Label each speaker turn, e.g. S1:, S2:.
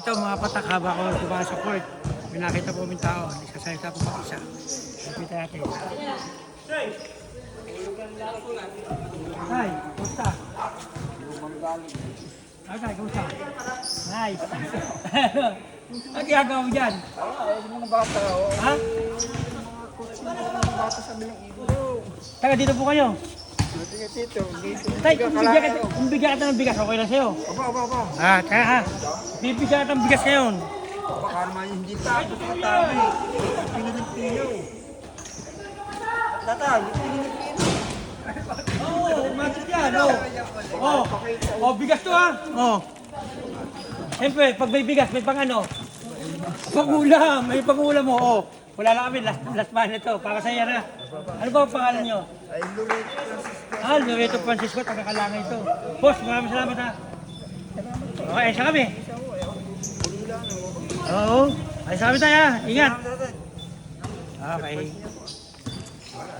S1: Ito mga patak habang ako dumaan sa court. May nakita po yung tao. Nagsasalita po pa isa. Kapita natin. Hi, kumusta? Okay, kumusta? Nice. Ano ginagawa mo dyan?
S2: mga bata.
S1: Ha?
S2: Mga bata sa bilang ibo.
S1: Taga dito po kayo.
S2: Tito. Dito.
S1: Tay, kung bigyan kita, kung bigyan kita ng bigas, okay lang sa'yo.
S2: Aba, aba, aba.
S1: Ah, kaya ha. Bibigyan kita ng bigas ngayon.
S2: Baka naman hindi tayo. Baka tayo. Pinilipino. Tata, pinilipino.
S1: Oo, oh, magic yan. Oo. Oh. oh, bigas to ha. Oo. Oh. Siyempre, pag may bigas, may pang ano. Pangulam, may pangulam mo. Oh. Wala lang kami, last, last man ito. Para sa'yo na. Ano ba ang pangalan nyo?
S2: Ay, Lorette Francisco.
S1: Ah, Loreto Francisco, taga-kalangay ito. Boss, maraming salamat ha. Okay, isa kami. Oo. Ay, sa kami tayo ha. Ingat. Okay.